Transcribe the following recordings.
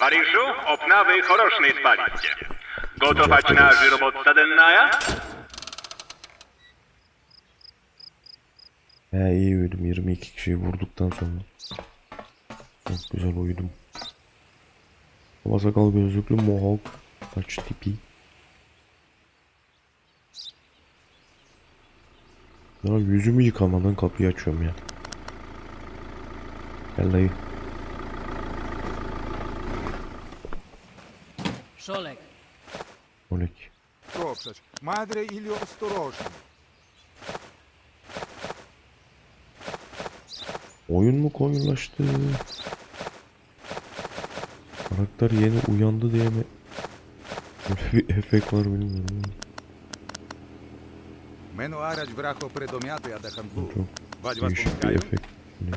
Wariszu, obnawy chorosznej spaliście. Gotować na żyrobotca dennaja? He iyi uyudum 22 kişiyi vurduktan sonra. Çok güzel uyudum. Baba sakal gözlüklü mohawk saç tipi. Ya yüzümü yıkamadan kapıyı açıyorum ya. Gel dayı. Szolek. Olek. Proszę, madre ilio ostrożnie. Oyun mu koyunlaştı? Karakter yeni uyandı diye mi? Böyle bir efekt var bilmiyorum. Menu arać wracho predomiaty, a da handlu. Wać was Değişik bir pomagają? efekt. Ne?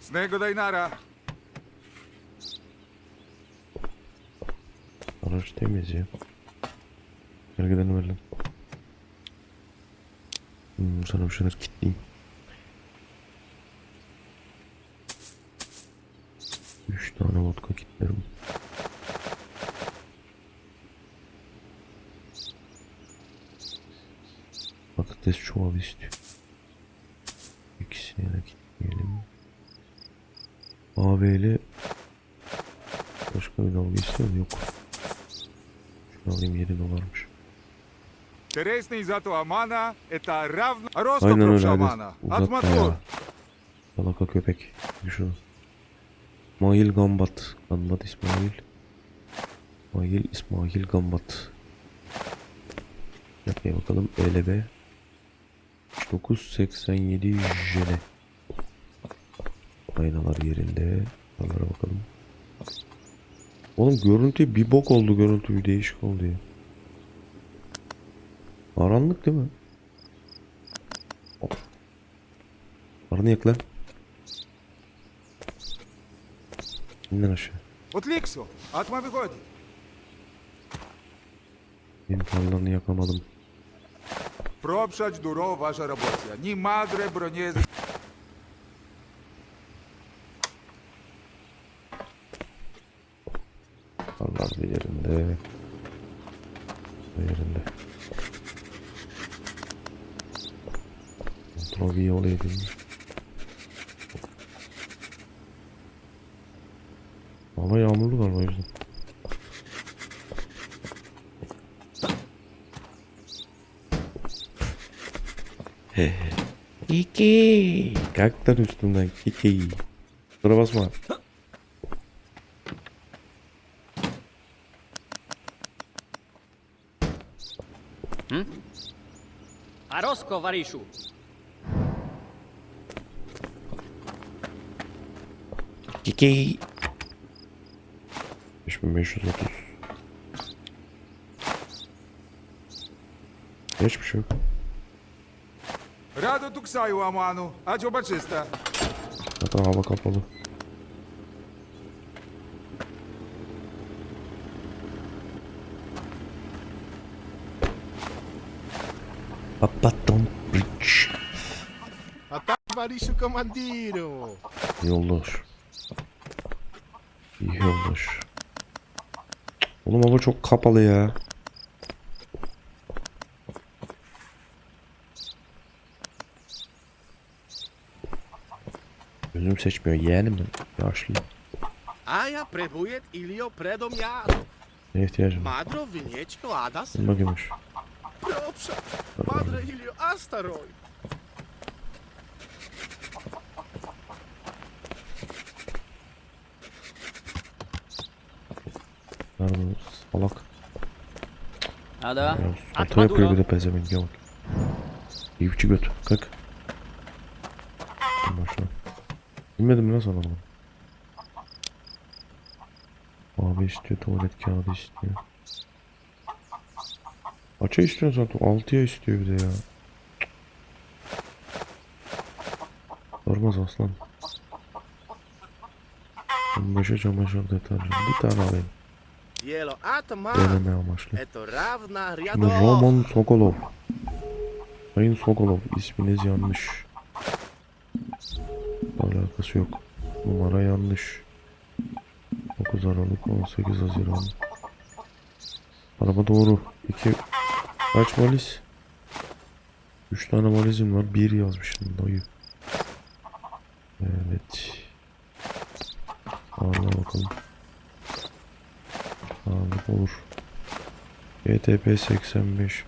Snego Dainara! Temiz ya. Gel gidelim öyle. Hmm, sana bir şeyler kilitleyeyim. Üç tane vodka kilitlerim. Patates çuvalı istiyor. İkisini de kilitleyelim. AV'li Başka bir dalga istiyor mu? Yok. Şunu alayım 7 dolarmış. Тересний зато Амана, это равно... Роско Aynen öyle пропша hadi. Амана. Uzatma Атматлур. ya. Salaka köpek. Şu. İsmail Gambat. Gambat İsmail. İsmail İsmail Gambat. Yapmaya bakalım. ELB. 987 jene. Aynalar yerinde. Aynalara bakalım. Oğlum görüntü bir bok oldu görüntü bir değişik oldu ya. Karanlık değil mi? Arını yak lan. İnden aşağı. От Ліксо, атма виходить. Benim tarlanı yakamadım. Пропшач дуро ваша робота. Ні мадре броні... Kiki. Kalk lan üstümden Kiki. Kusura basma. a Rosko, Wariszu. Kiki. 5530. Hiçbir şey yok. Ja do tuksaju amanu, a çoba çista. Zaten hava kapalı. Babaton Bridge. Atavarişu komandiro. Yoldaş. İyi yoldaş. Oğlum hava çok kapalı ya. Gözüm seçmiyor yeğenim ben. Yaşlıyım. A ja prebujet Ilio predom jadu. Ne ihtiyacım var? Madro vinječko adas. Bakayım şu. Propša. Madre Ilio astaroj. Nerede bu salak? Atma salta yapıyor bir de pezevenk ya bak. Yivçi göt. Kalk. Tamam şu an. Bilmedim mi sana bunu? Abi istiyor tuvalet kağıdı istiyor. Kaça istiyorsun zaten? 6'ya istiyor bir de ya. Sormaz aslan. 15'e çamaşır deterjan. Bir tane alayım. Deneme amaçlı. Şimdi. Roman Sokolov. Sayın Sokolov isminiz yanlış. Alakası yok. Numara yanlış. 9 Aralık 18 Haziran. Araba doğru. İki kaç valiz? 3 tane valizim var. 1 yazmışım dayı. Evet. Ağırla bakalım. Ağırlık olur. ETP 85.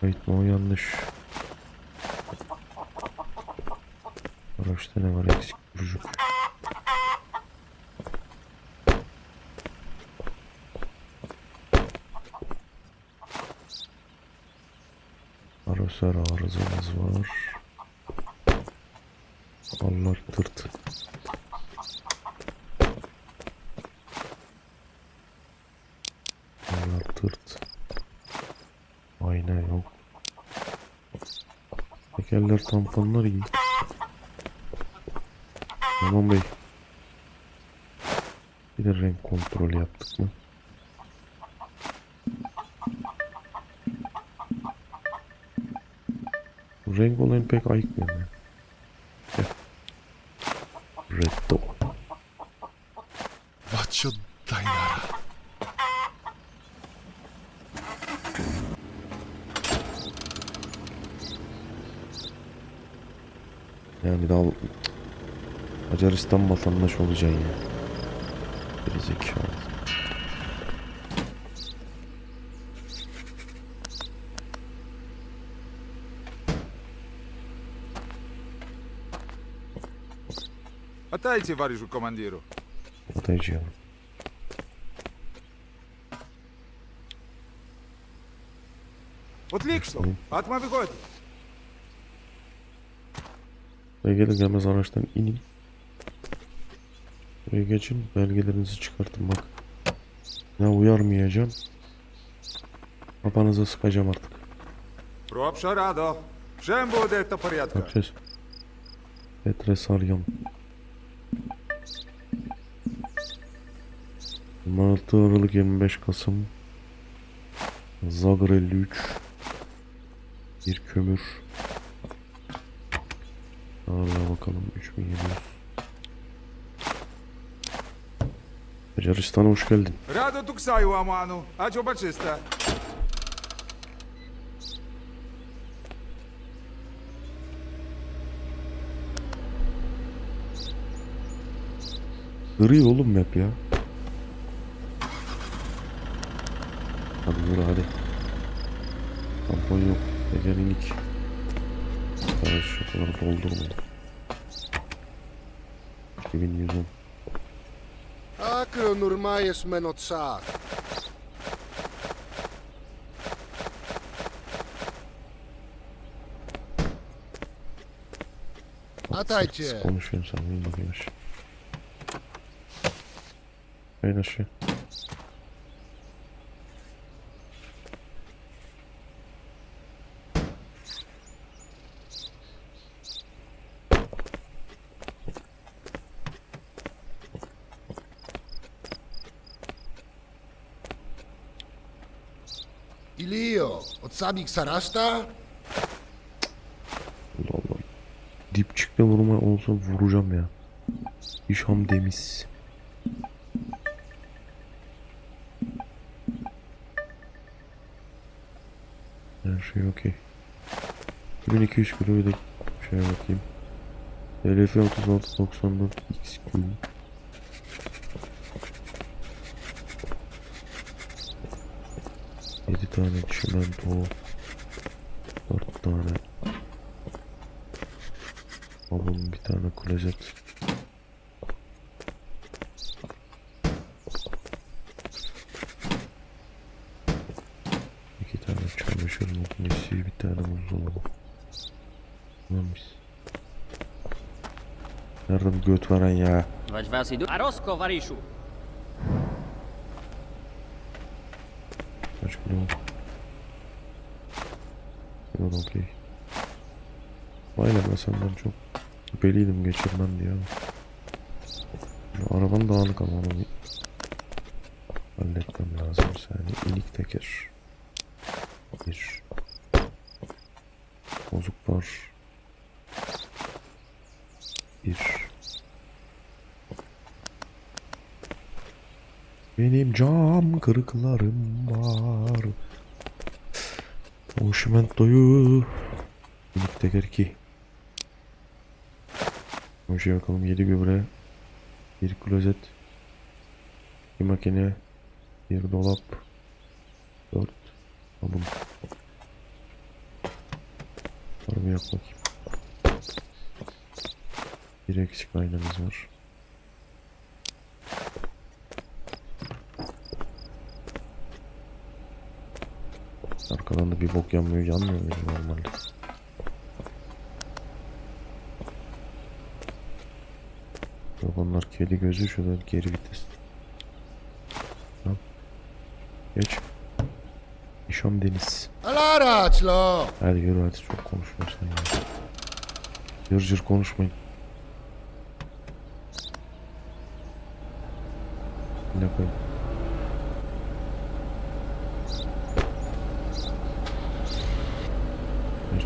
Kayıt mı o yanlış. Araçta ne var eksik çocuk. Arosar arızamız var. Allah tırt. Allah tırt. Ayna yok. Tekerler tamponlar iyi. Tamam bey. Bir de renk kontrolü yaptık mı? Bu renk olayını pek ayıkmıyorum ya. Gel. Reddo. Baccio Dainara. Yani daha Macaristan vatandaş olacaksın ya. Gerizekalı. Отдайте, товарищу командиру. Atayacağım. Отлично. Атма выходит. Buraya gelin gelmez araçtan inin. Buraya geçin belgelerinizi çıkartın bak. Ne uyarmayacağım. Kafanıza sıkacağım artık. Пробша радо. Всем будет это порядка. Yapacağız. Petre Saryan. 26 Aralık 25 Kasım. Zagor 53. Bir kömür. Hala bakalım 3700. Macaristan'a hoş geldin. Rado tuksaju amanu, a çobaczysta. Kırıyor oğlum map ya. Hadi yürü hadi. Tampon yok. Egerin iç. Paraşüt olarak doldurmadım. 2110. Откро нурмаєш мен от шах? Atajcie! Skąd święca? Nie dowiesz. Ej, się. Sabik Sarasta. Allah Allah. Dipçikle vurma olsa vuracağım ya. İşham Demiz. Her şey okey. 2200 kilo bir de şeye bakayım. LF 3694 XQ. Yedi tane çimento. Dört tane Alın bir tane klozet. İki tane çamaşır makinesi, bir tane buzdolabı. Tamam biz. Nerede bu göt veren ya? Vagy vás idő? A Roszko, Kaç kilo? Kilo okey. Vay lan senden çok şüpheliydim geçirmem diye arabanın dağınık ama onu bir halletmem lazım bir saniye. İnik teker. Bir. Bozuk var. Bir. Benim cam kırıklarım var. Oşimento'yu Minik teker 2 Hoşça bakalım 7 gübre Bir klozet Bir makine Bir dolap 4 Sabun. Var mı bakayım. Bir eksik aynamız var Arkadan da bir bok yanmıyor yanmıyor mu normalde? Yok onlar kedi gözü şurada geri vites. Tamam. Geç. İşam Deniz. Alaraçlo. Hadi yürü hadi çok konuşmuyorsun ya. Cır cır konuşmayın. Ne koyayım?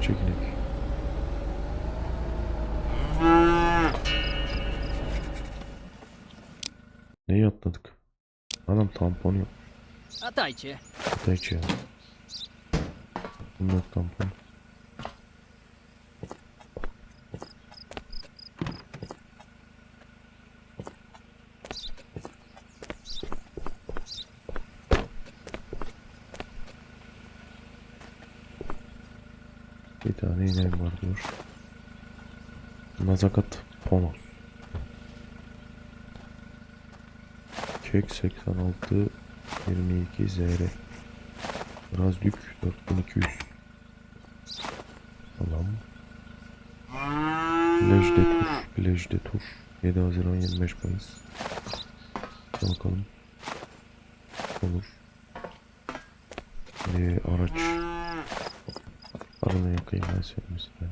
Çekinik. Neyi atladık? Adam tampon yok. Atajcie. Bunda yok tampon. Bir tane ineğim var dur. Nazakat Ponos. Kek 86 22 ZR. Razdük 4200. Tamam. Plaj de tur. Plaj de tur. 7 Haziran 25 Mayıs. Bakalım. Olur. Ee, araç. Arana yakayım ben söylemiştim.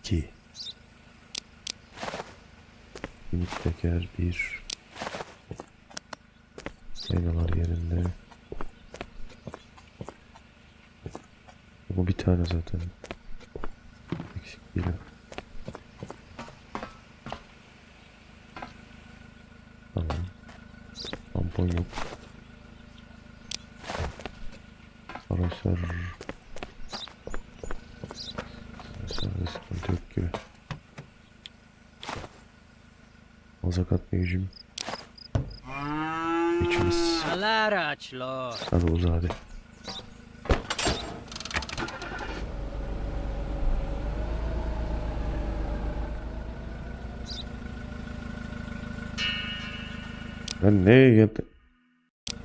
2 Minik teker 1 Aynalar yerinde. Bu bir tane zaten. Eksik o. Tamam. Tampon yok. Araçlar... Araçlarda sıkıntı yok gibi. Azakat mevcim. İçimiz. Hadi uza hadi. Ben ne yaptı?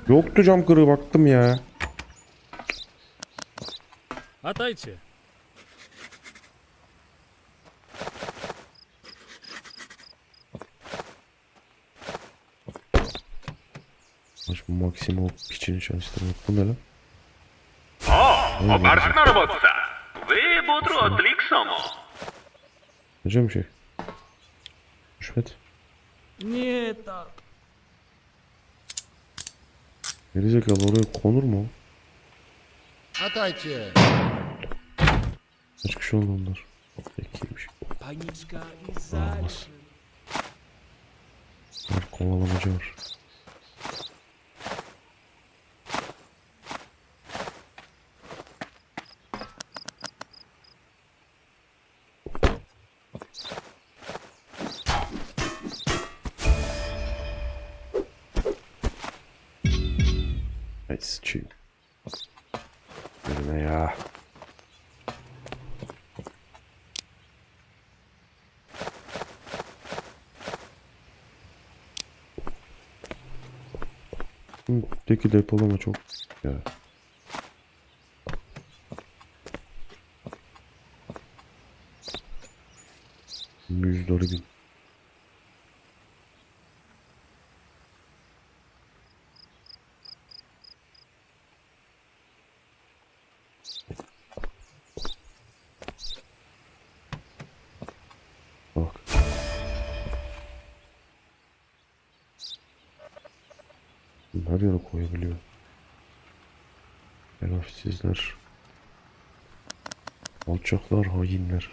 Yoktu cam kırığı baktım ya. Bu maksimum piçini çalıştırmak. Bu ne lan? O, obarczna robotca. Wy, Budru, odlik samo. Hocam şey. Rüşvet. Nie tak. Gerizekalı oraya konur mu? Atajcie. Kaç kişi oldu onlar? Bekiymiş. Olmaz. Var kovalamacı var. Hı, Teki depolama çok ya. Yüzleri bin. Bak. Her yere koyabiliyor. Telafsizler. Alçaklar, hainler.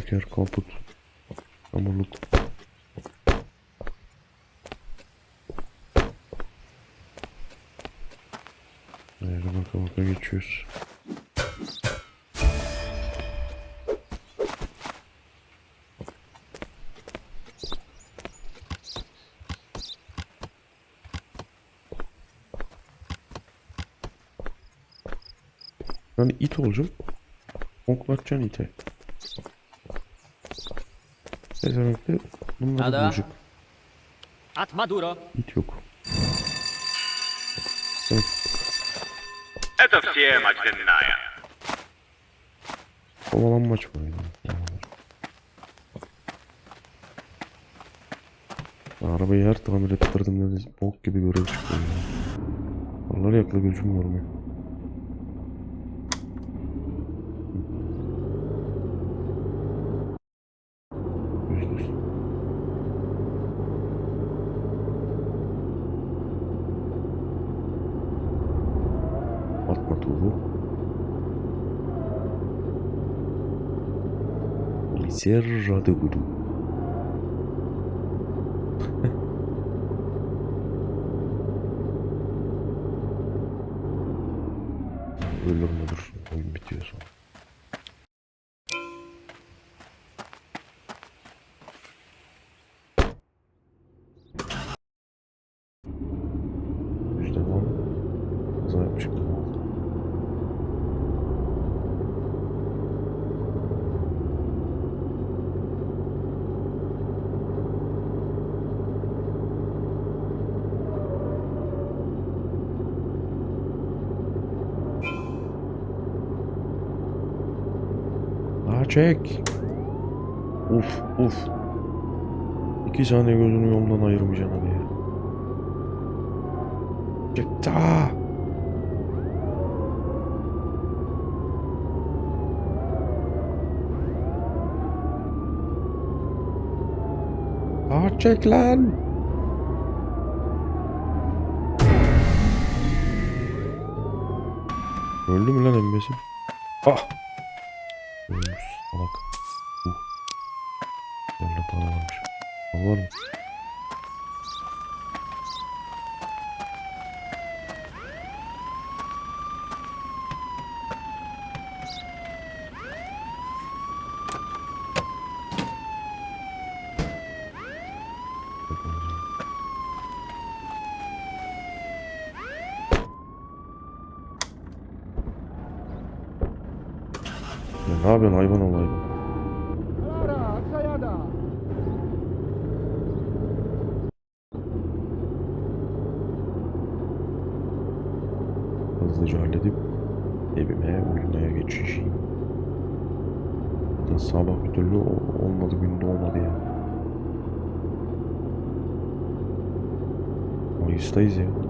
Teker, kaput, hamurluk. Evet, baka baka geçiyoruz. Yani it olacağım. Onklatacaksın ite. Ne demek de bunları Ada. bulacak. At Maduro. İt yok. Это все мочленная. Kovalanmaç var yani. Arabayı her tamir ettirdim dedi. Bok gibi görev çıkıyor ya. Vallahi yakla gözüm görmüyor. Serra de Voodoo. Ölür müdür? Oyun bitiyor sonra. Çek. Uf uf. İki saniye gözünü yoldan ayırmayacaksın hadi ya. Çek daha. Daha çek lan. Öldü mü lan embesil? Ah. Ölmüş salak. Uh. Yerine para varmış. Al var mı? Ya ne yapıyorsun hayvan ol. Hızlıca halledip evime uyumaya geçeceğim. Zaten sabah bir türlü olmadı günde olmadı ya. Mayıs'tayız ya.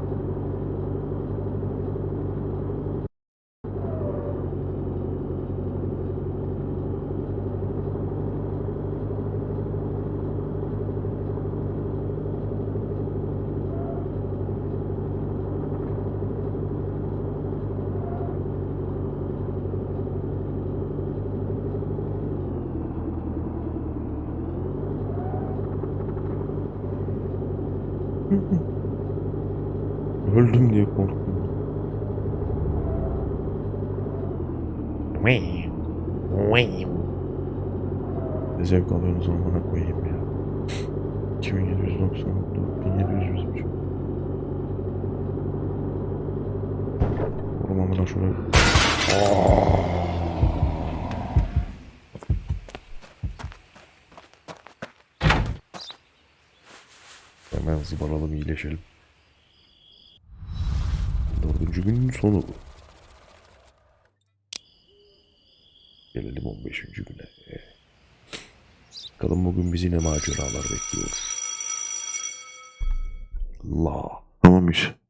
Ne zevk alıyorsunuz amına koyayım ya. 2790 1700 bizim için. Oğlum amına şuraya. Hemen zıbaralım iyileşelim. Dördüncü günün sonu. Gelelim 15. güne. Bakalım bugün bizi ne maceralar bekliyor. La. Tamam iş.